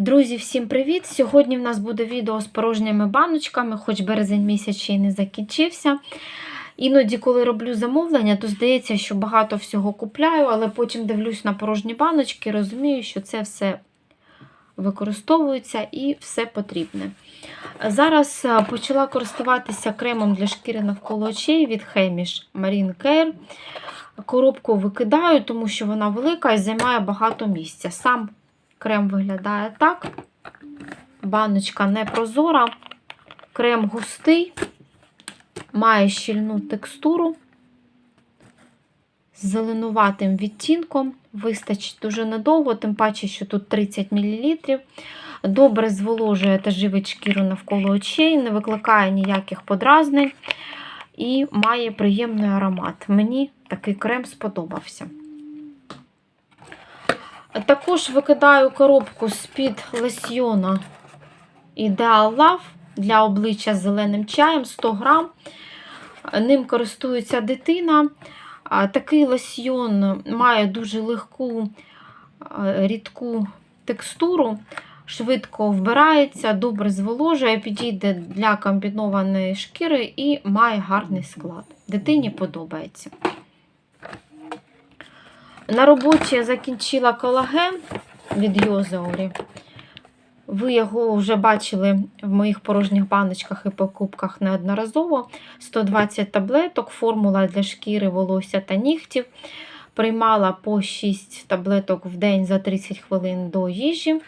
Друзі, всім привіт! Сьогодні в нас буде відео з порожніми баночками, хоч березень місяць ще й не закінчився. Іноді, коли роблю замовлення, то здається, що багато всього купляю, але потім дивлюсь на порожні баночки розумію, що це все використовується і все потрібне. Зараз почала користуватися кремом для шкіри навколо очей від Hemish Marine Care. Коробку викидаю, тому що вона велика і займає багато місця. Сам крем виглядає так. Баночка не прозора, крем густий, має щільну текстуру з зеленуватим відтінком. Вистачить дуже надовго, тим паче, що тут 30 мл. Добре зволожує та живить шкіру навколо очей, не викликає ніяких подразнень і має приємний аромат. Мені такий крем сподобався. Також викидаю коробку з-під лосьйона Ideal Love для обличчя з зеленим чаєм 100 грам. Ним користується дитина. Такий лосьйон має дуже легку, рідку текстуру, швидко вбирається, добре зволожує, підійде для комбінованої шкіри і має гарний склад. Дитині подобається. На роботі я закінчила колаген від Йозеорі. Ви його вже бачили в моїх порожніх баночках і покупках неодноразово. 120 таблеток, формула для шкіри, волосся та нігтів. Приймала по 6 таблеток в день за 30 хвилин до їжі.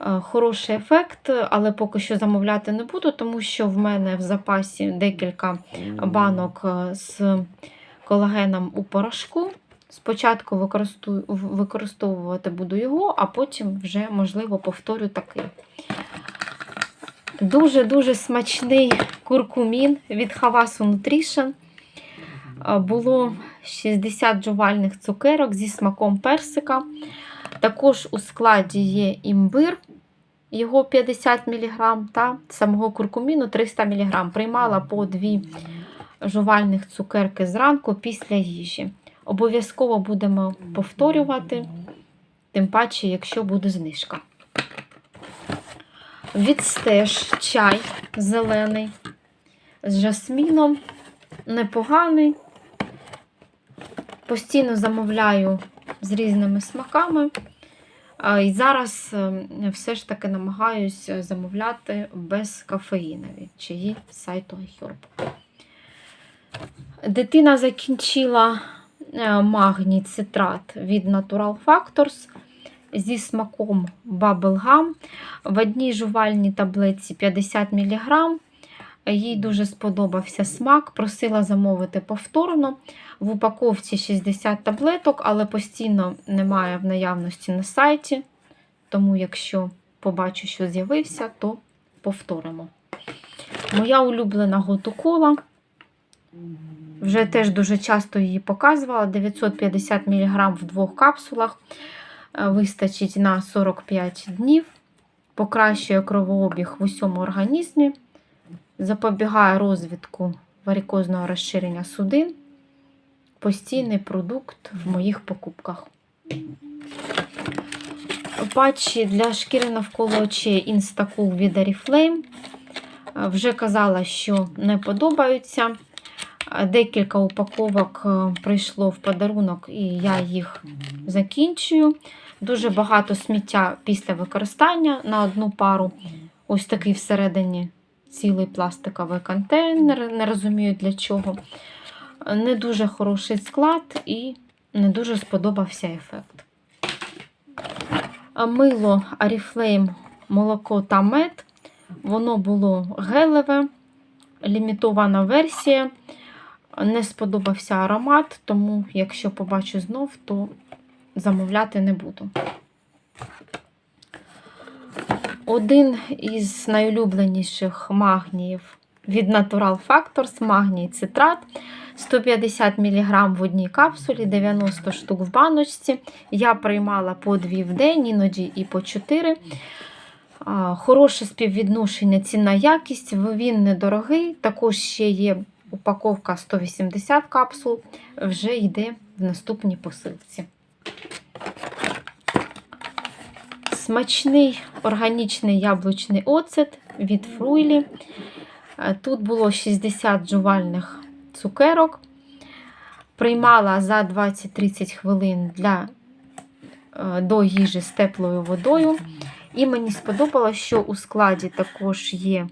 Е, Хороший ефект, але поки що замовляти не буду, тому що в мене в запасі декілька банок е, з колагеном у порошку. Спочатку використовувати буду його, а потім вже, можливо, повторю такий. Дуже-дуже смачний куркумін від Havasu Nutrition. Було 60 жувальних цукерок зі смаком персика. Також у складі є імбир, його 50 мг, та самого куркуміну 300 мг. Приймала по 2 жувальних цукерки зранку після їжі. Обов'язково будемо повторювати, тим паче, якщо буде знижка. Відстеж чай зелений з жасміном. Непоганий. Постійно замовляю з різними смаками. І зараз е, все ж таки намагаюся замовляти без кафеїнові чаї з сайту iHerb. Дитина закінчила магній цитрат від Natural Factors зі смаком Bubblegum. В одній жувальній таблетці 50 мг. Їй дуже сподобався смак, просила замовити повторно. В упаковці 60 таблеток, але постійно немає в наявності на сайті. Тому, якщо побачу, що з'явився, то повторимо. Моя улюблена готукола. Вже теж дуже часто її показувала. 950 мг в двох капсулах. Е, Вистачить на 45 днів. Покращує кровообіг в усьому організмі. Запобігає розвитку варикозного розширення судин. Постійний продукт в моїх покупках. Патчі для шкіри навколо очей Instacool від Oriflame. Е, Вже казала, що не подобаються. Декілька упаковок е, прийшло в подарунок, і я їх закінчую. Дуже багато сміття після використання на одну пару. Ось такий всередині цілий пластиковий контейнер. Не розумію для чого. Не дуже хороший склад і не дуже сподобався ефект. Мило Oriflame молоко та мед. Воно було гелеве, лімітована версія. Не сподобався аромат, тому, якщо побачу знов, то замовляти не буду. Один із найулюбленіших магніїв від Natural Factors магній цитрат. 150 мг в одній капсулі, 90 штук в баночці. Я приймала по 2 в день, іноді і по 4. Хороше співвідношення ціна якість, він недорогий. Також ще є упаковка 180 капсул, вже йде в наступній посилці. Смачний органічний яблучний оцет від Фруйлі. Е, Тут було 60 жувальних цукерок. Приймала за 20-30 хвилин для, е, до їжі з теплою водою. І мені сподобалось, що у складі також є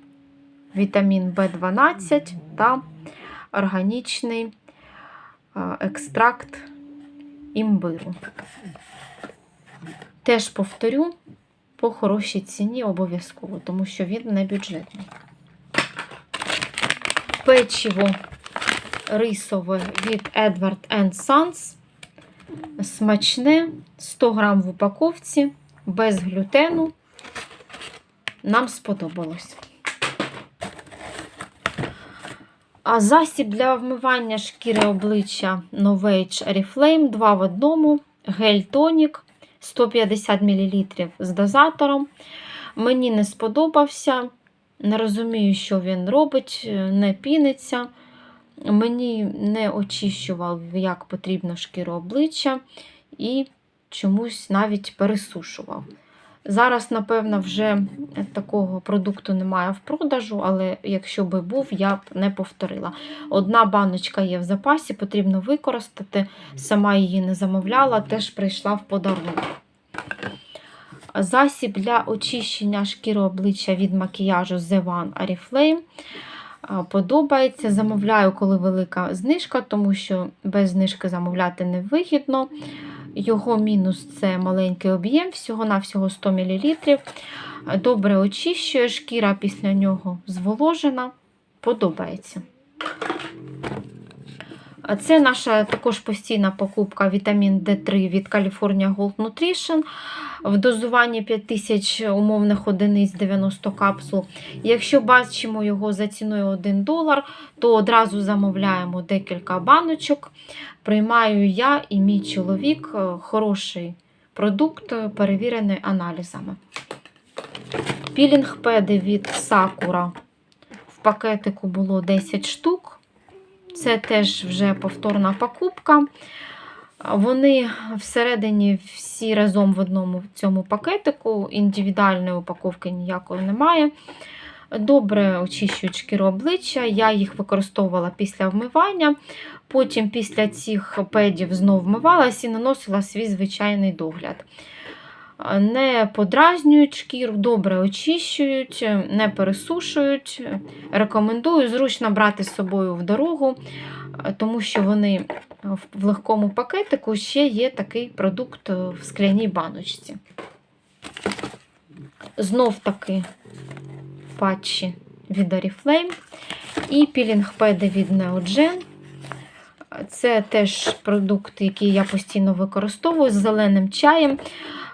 вітамін В12 та органічний е, екстракт імбиру. Теж повторю, по хорошій ціні обов'язково, тому що він не бюджетний. Печиво рисове від Edward Sons. Смачне, 100 грам в упаковці, без глютену. Нам сподобалось. А засіб для вмивання шкіри обличчя Novage Oriflame 2 в одному, гель-тонік 150 мл з дозатором. Мені не сподобався. Не розумію, що він робить, не піниться. Мені не очищував, як потрібно шкіру обличчя, і чомусь навіть пересушував. Зараз, напевно, вже такого продукту немає в продажу, але якщо би був, я б не повторила. Одна баночка є в запасі, потрібно використати. Сама її не замовляла, теж прийшла в подарунок. Засіб для очищення шкіри обличчя від макіяжу The One Oriflame. Подобається. Замовляю, коли велика знижка, тому що без знижки замовляти не вигідно. Його мінус це маленький об'єм, всього-навсього 100 мл. Добре очищує, шкіра після нього зволожена. Подобається. Це наша також постійна покупка вітамін D3 від California Gold Nutrition в дозуванні 5000 умовних одиниць 90 капсул. Якщо бачимо його за ціною 1 долар, то одразу замовляємо декілька баночок. Приймаю я і мій чоловік е, хороший продукт, е, перевірений аналізами. Пілінг-педи від Sakura. В пакетику було 10 штук. Це теж вже повторна покупка. Вони всередині всі разом в одному цьому пакетику, індивідуальної упаковки ніякої немає. Добре очищують шкіру обличчя, я їх використовувала після вмивання. Потім після цих педів знов вмивалась і наносила свій звичайний догляд. Не подразнюють шкіру, добре очищують, не пересушують. Рекомендую зручно брати з собою в дорогу, тому що вони в легкому пакетику ще є такий продукт в скляній баночці. Знов таки патчі від Oriflame і пілінг-педи від Neogen. Це теж продукт, який я постійно використовую з зеленим чаєм.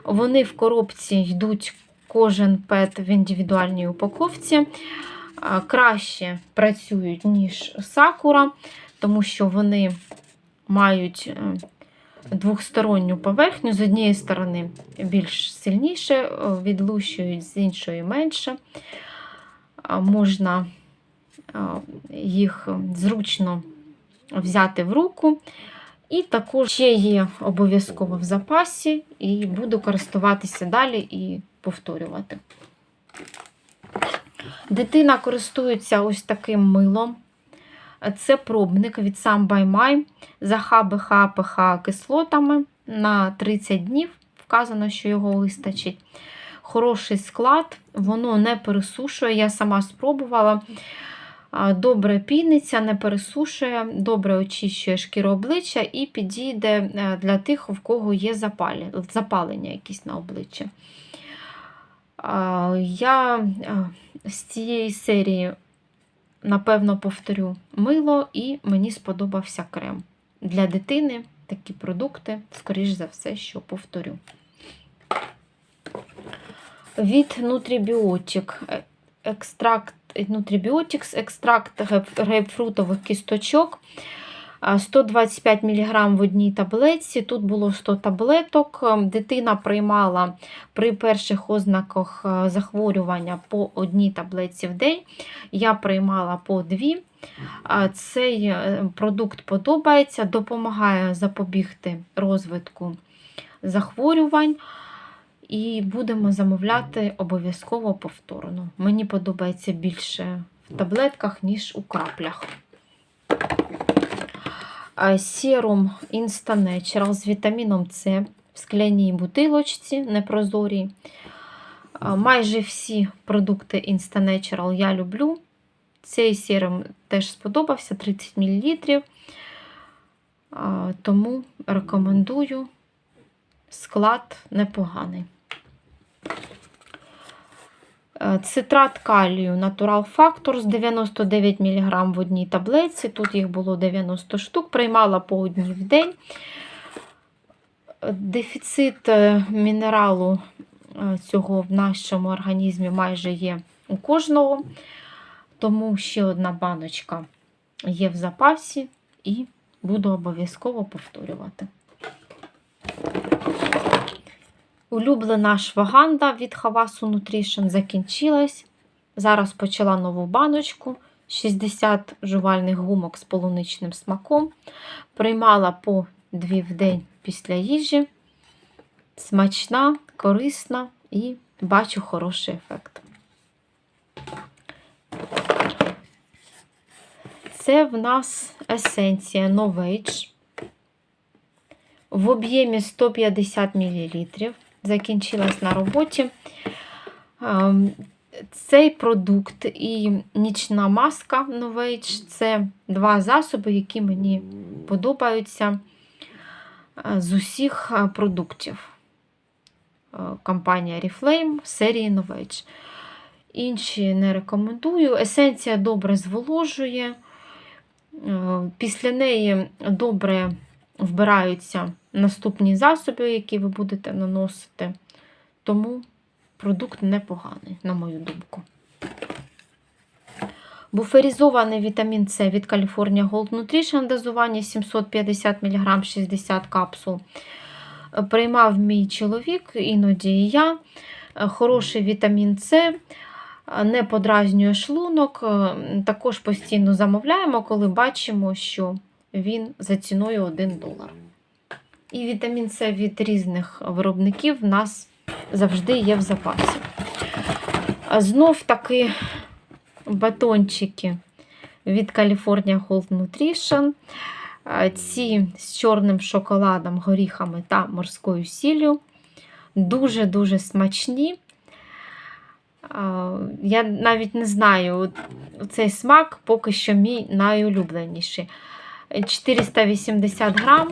Вони в коробці йдуть кожен пет в індивідуальній упаковці. Краще працюють, ніж сакура, тому що вони мають двохсторонню поверхню. З однієї сторони більш сильніше, відлущують, з іншої менше. Можна їх зручно взяти в руку. І також ще є обов'язково в запасі, і буду користуватися далі і повторювати. Дитина користується ось таким милом. Це пробник від My за ХБХ, ПХ кислотами на 30 днів. Вказано, що його вистачить. Хороший склад, воно не пересушує, я сама спробувала. Добре піниться, не пересушує, добре очищує шкіру обличчя і підійде для тих, у кого є запалення якісь на обличчі. Я з цієї серії, напевно, повторю мило, і мені сподобався крем. Для дитини такі продукти, скоріш за все, що повторю. Від Nutribiotic екстракт Nutribiotics, екстракт грейпфрутових кісточок. 125 мг в одній таблетці, тут було 100 таблеток. Дитина приймала при перших ознаках захворювання по одній таблетці в день. Я приймала по дві. Цей продукт подобається, допомагає запобігти розвитку захворювань. І будемо замовляти обов'язково повторно. Мені подобається більше в таблетках, ніж у краплях. Е, Серум Insta Natural з вітаміном С в скляній бутилочці непрозорій. Майже всі продукти Insta Natural я люблю. Цей серум теж сподобався 30 мл. Тому рекомендую склад непоганий. Е, Цитрат калію Natural Factor з 99 мг в одній таблетці. Тут їх було 90 штук, приймала по одній в день. Дефіцит е, мінералу е, цього в нашому організмі майже є у кожного, тому ще одна баночка є в запасі і буду обов'язково повторювати. Улюблена шваганда від Havasu Nutrition закінчилась. Зараз почала нову баночку. 60 жувальних гумок з полуничним смаком. Приймала по 2 в день після їжі. Смачна, корисна і бачу хороший ефект. Це в нас есенція Novage в об'ємі 150 мл. Закінчилась на роботі. Ем, Цей продукт і нічна маска Novage це два засоби, які мені подобаються е, з усіх е, продуктів. Е, Компанія Reflame серії Novage. Інші не рекомендую. Есенція добре зволожує. Після неї добре вбираються наступні засоби, які ви будете наносити. Тому продукт непоганий, на мою думку. Буферізований вітамін С від California Gold Nutrition дозування 750 мг 60 капсул. Приймав мій чоловік, іноді і я. Хороший вітамін С, не подразнює шлунок. Також постійно замовляємо, коли бачимо, що він за ціною 1 долар. І вітамін С від різних виробників в нас завжди є в запасі. Знов таки батончики від California Gold Nutrition. Ці з чорним шоколадом, горіхами та морською сіллю. Дуже-дуже смачні. Я навіть не знаю, цей смак поки що мій найулюбленіший. 480 грам.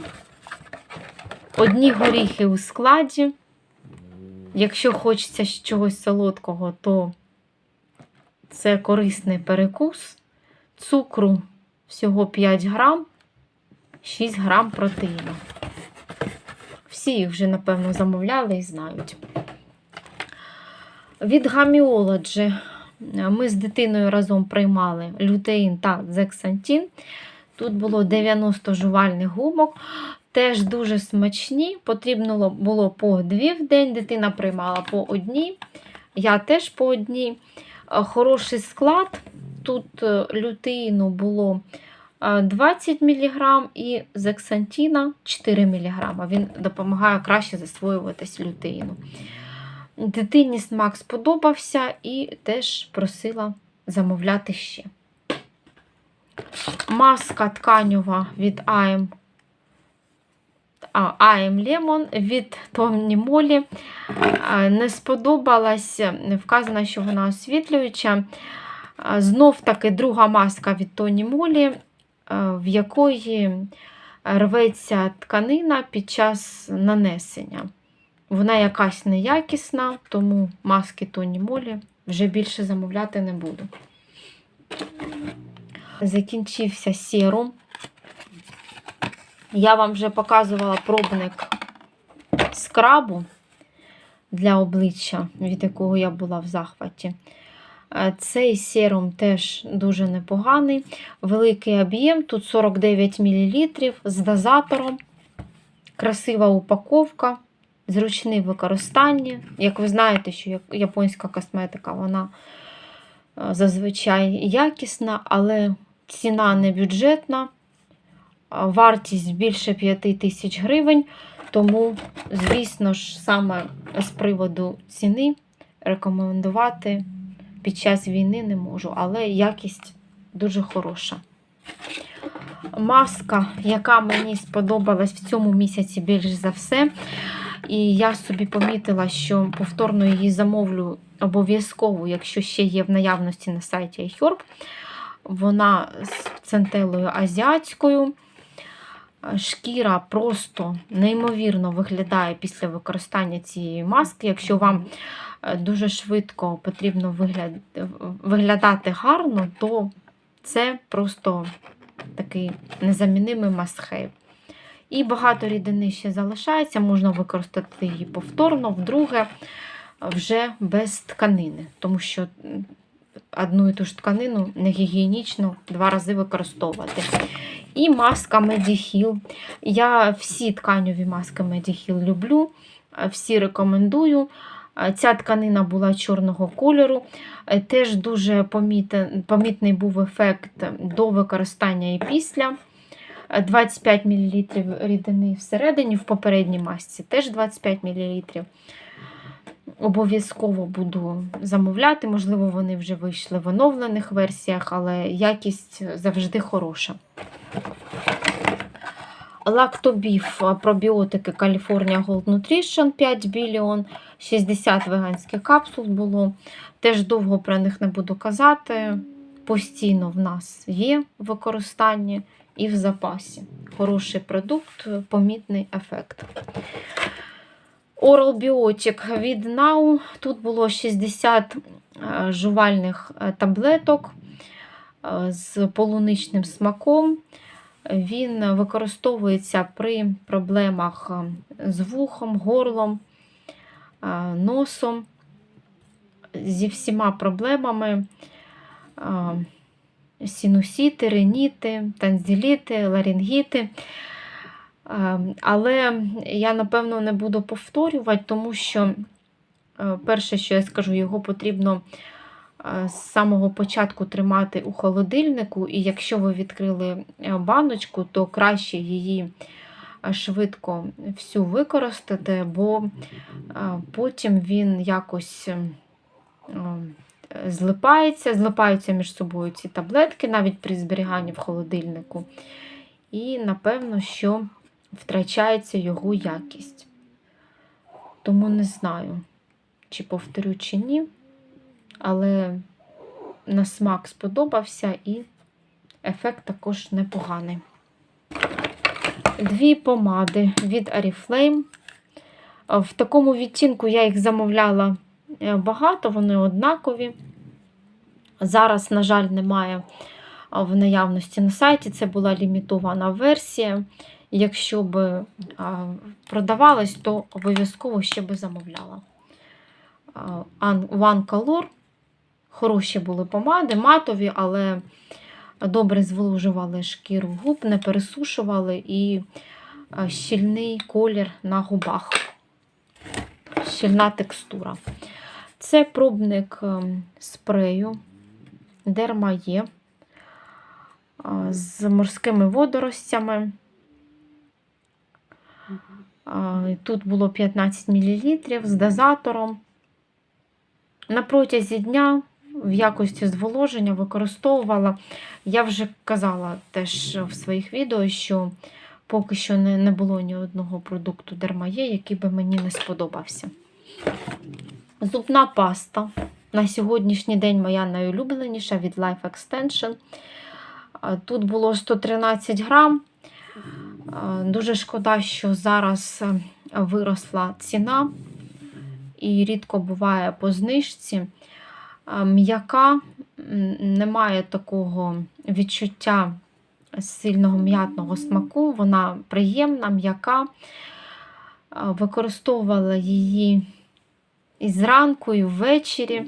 Одні горіхи у складі. Якщо хочеться чогось солодкого, то це корисний перекус. Цукру всього 5 грам, 6 грам протеїну. Всі їх вже, напевно, замовляли і знають. Від Gamiology ми з дитиною разом приймали лютеїн та зексантін. Тут було 90 жувальних гумок. Теж дуже смачні. Потрібно було по дві в день. Дитина приймала по одній. Я теж по одній. Е, Хороший склад. Тут е, лютеїну було е, 20 мг і зексантіна 4 мг. Він допомагає краще засвоюватись лютеїну. Дитині смак сподобався і теж просила замовляти ще. Маска тканьова від AM, а, AM Lemon від Томні Молі. Не сподобалась, вказано, що вона освітлююча. Знов таки друга маска від Тоні Молі, в якої рветься тканина під час нанесення. Вона якась неякісна, тому маски Тоні Молі вже більше замовляти не буду. Закінчився серум. Я вам вже показувала пробник скрабу для обличчя, від якого я була в захваті. Е, Цей серум теж дуже непоганий. Великий об'єм, тут 49 мл з дозатором. Красива упаковка, зручне використання. Як ви знаєте, що японська косметика, вона е, зазвичай якісна, але ціна не бюджетна, вартість більше 5 тисяч гривень. Тому, звісно ж, саме з приводу ціни рекомендувати під час війни не можу, але якість дуже хороша. Маска, яка мені сподобалась в цьому місяці більш за все. І я собі помітила, що повторно її замовлю обов'язково, якщо ще є в наявності на сайті iHerb. Вона з центелою азіатською. Шкіра просто неймовірно виглядає після використання цієї маски. Якщо вам е, дуже швидко потрібно вигляд... виглядати гарно, то це просто такий незамінимий must-have. І багато рідини ще залишається, можна використати її повторно, вдруге, вже без тканини, тому що одну і ту ж тканину не гігієнічно два рази використовувати. І маска Mediheal. Я всі тканьові маски Mediheal люблю, всі рекомендую. Ця тканина була чорного кольору. Теж дуже помітний був ефект до використання і після. 25 мл рідини всередині, в попередній масці теж 25 мл. Обов'язково буду замовляти, можливо, вони вже вийшли в оновлених версіях, але якість завжди хороша. Лактобіф пробіотики California Gold Nutrition 5 біліон, 60 веганських капсул було. Теж довго про них не буду казати. Постійно в нас є в використанні і в запасі. Хороший продукт, помітний ефект. Oral Biotic від Now. Тут було 60 е, жувальних е, таблеток е, з полуничним смаком. Він використовується при проблемах з вухом, горлом, носом, зі всіма проблемами синусіти, реніти, танзеліти, ларінгіти. Але я, напевно, не буду повторювати, тому що, перше, що я скажу, його потрібно з самого початку тримати у холодильнику, і якщо ви відкрили баночку, то краще її швидко всю використати, бо потім він якось злипається, злипаються між собою ці таблетки, навіть при зберіганні в холодильнику. І, напевно, що втрачається його якість. Тому не знаю, чи повторю, чи ні, але на смак сподобався і ефект також непоганий. Дві помади від Oriflame. В такому відтінку я їх замовляла Е, багато, вони однакові. Зараз, на жаль, немає в наявності на сайті. Це була лімітована версія. Якщо б продавалась, то обов'язково ще би замовляла. One Color. Хороші були помади, матові, але добре зволожували шкіру губ, не пересушували і щільний колір на губах, щільна текстура. Це пробник спрею Дермає з морськими водоростями. Тут було 15 мл з дозатором. На протязі дня в якості зволоження використовувала. Я вже казала теж в своїх відео, що поки що не було ні одного продукту Дермає, який би мені не сподобався. Зубна паста. На сьогоднішній день моя найулюбленіша від Life Extension. Тут було 113 грам. Дуже шкода, що зараз е, виросла ціна і рідко буває по знижці. М'яка немає такого відчуття сильного м'ятного смаку, вона приємна, м'яка. Використовувала її і зранку, і ввечері.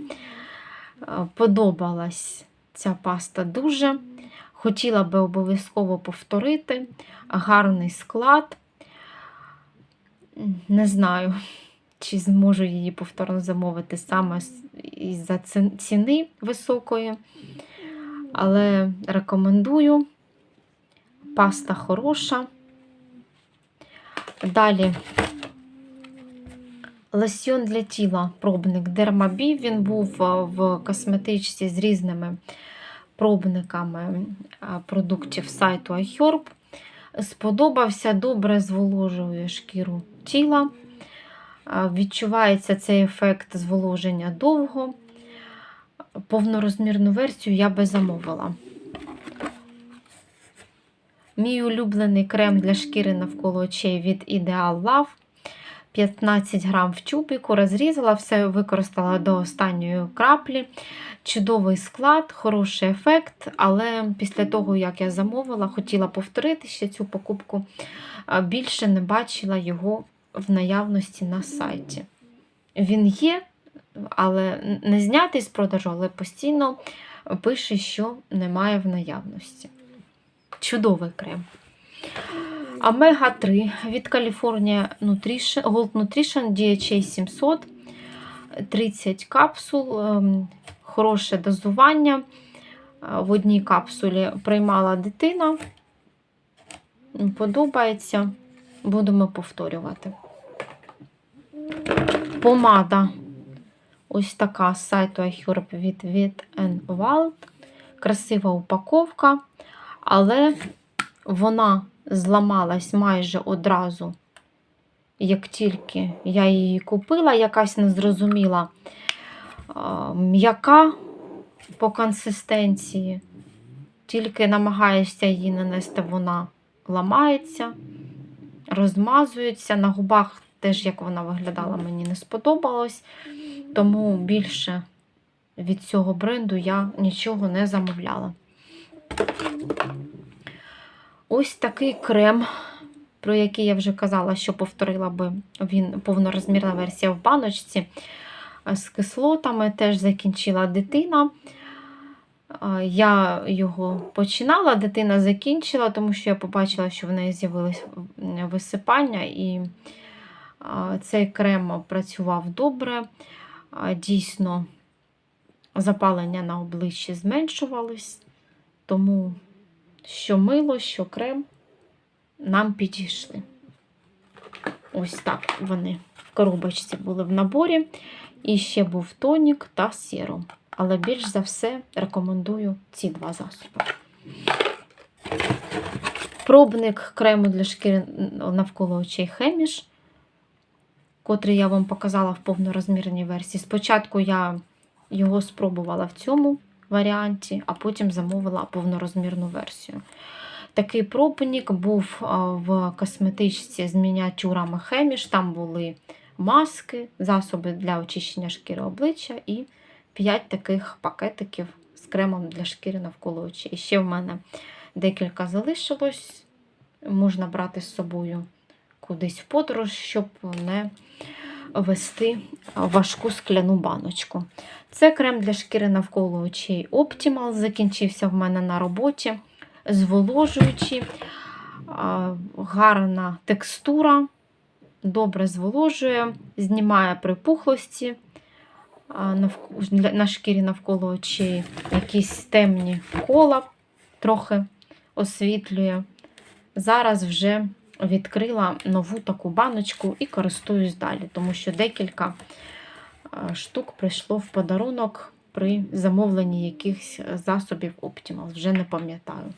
Е, подобалась ця паста дуже. Хотіла би обов'язково повторити. Гарний склад. Не знаю, чи зможу її повторно замовити саме із-за ціни високої. Але рекомендую. Паста хороша. Далі лосьйон для тіла, пробник Dermabі. Він був в косметичці з різними пробниками продуктів сайту iHerb. Сподобався, добре зволожує шкіру тіла. Відчувається цей ефект зволоження довго. Повнорозмірну версію я би замовила. Мій улюблений крем для шкіри навколо очей від Ideal Love. 15 грам в тюбіку, розрізала, все використала до останньої краплі. Чудовий склад, хороший ефект, але після того, як я замовила, хотіла повторити ще цю покупку, більше не бачила його в наявності на сайті. Він є, але не знятий з продажу, але постійно пише, що немає в наявності. Чудовий крем. Омега 3 від California Nutrition, Gold Nutrition DHA 700, 30 капсул, ем, хороше дозування. Е, В одній капсулі приймала дитина. Подобається. Будемо повторювати. Помада. Ось така з сайту iHerb від n Wild. Красива упаковка, але вона зламалась майже одразу, як тільки я її купила, якась незрозуміла м'яка по консистенції. Тільки намагаєшся її нанести, вона ламається, розмазується. На губах теж, як вона виглядала, мені не сподобалось. Тому більше від цього бренду я нічого не замовляла. Ось такий крем, про який я вже казала, що повторила би він повнорозмірна версія в баночці з кислотами. Теж закінчила дитина. Я його починала, дитина закінчила, тому що я побачила, що в неї з'явилось висипання, і цей крем працював добре. Дійсно, запалення на обличчі зменшувались, тому що мило, що крем нам підійшли. Ось так вони в коробочці були в наборі. І ще був тонік та сіром. Але більш за все рекомендую ці два засоби. Пробник крему для шкіри навколо очей Хеміш, котрий я вам показала в повнорозмірній версії. Спочатку я його спробувала в цьому варіанті, а потім замовила повнорозмірну версію. Такий пробник був в косметичці з мініатюрами Хеміш. Там були маски, засоби для очищення шкіри обличчя і 5 таких пакетиків з кремом для шкіри навколо очей. Ще в мене декілька залишилось. Можна брати з собою кудись в подорож, щоб не вести важку скляну баночку. Це крем для шкіри навколо очей Optimal. Закінчився в мене на роботі. Зволожуючий, гарна текстура, добре зволожує, знімає припухлості на шкірі навколо очей, якісь темні кола, трохи освітлює. Зараз вже відкрила нову таку баночку і користуюсь далі, тому що декілька штук прийшло в подарунок при замовленні якихось засобів Optimal, вже не пам'ятаю.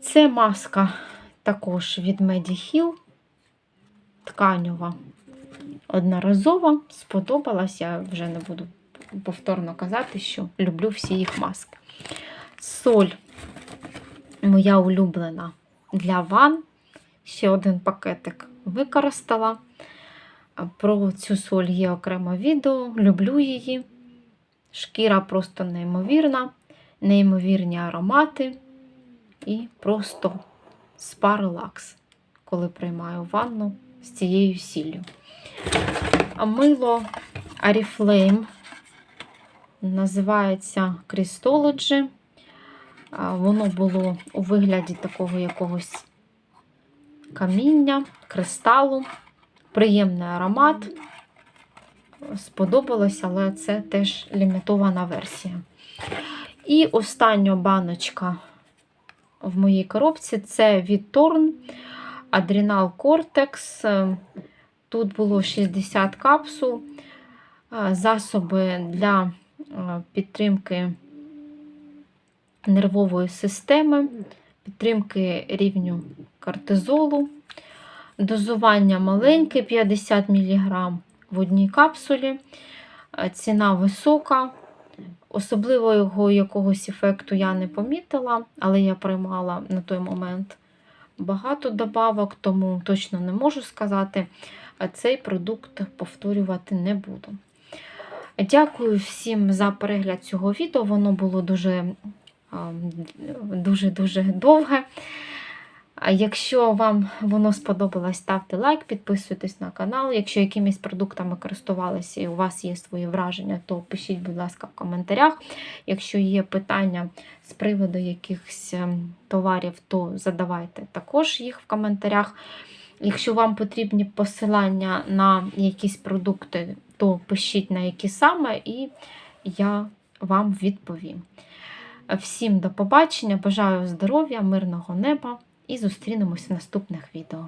Це маска також від Mediheal, тканьова, одноразова, сподобалась, я вже не буду повторно казати, що люблю всі їх маски. Соль моя улюблена для ван. Ще один пакетик використала. Про цю соль є окреме відео, люблю її. Шкіра просто неймовірна, неймовірні аромати і просто спа-релакс, коли приймаю ванну з цією сіллю. Мило Oriflame називається Christology. Воно було у вигляді такого якогось каміння, кристалу, приємний аромат. Сподобалось, але це теж лімітована версія. І остання баночка в моїй коробці це від Torn Adrenal Cortex. Тут було 60 капсул, засоби для підтримки нервової системи, підтримки рівню кортизолу. Дозування маленьке 50 мг в одній капсулі. Е, Ціна висока. Особливого якогось ефекту я не помітила, але я приймала на той момент багато добавок, тому точно не можу сказати. Цей продукт повторювати не буду. Дякую всім за перегляд цього відео. Воно було дуже дуже-дуже довге. Якщо вам воно сподобалось, ставте лайк, підписуйтесь на канал. Якщо якимись продуктами користувалися і у вас є свої враження, то пишіть, будь ласка, в коментарях. Якщо є питання з приводу якихось ем, товарів, то задавайте також їх в коментарях. Якщо вам потрібні посилання на якісь продукти, то пишіть на які саме, і я вам відповім. Всім до побачення, бажаю здоров'я, мирного неба і зустрінемось в наступних відео.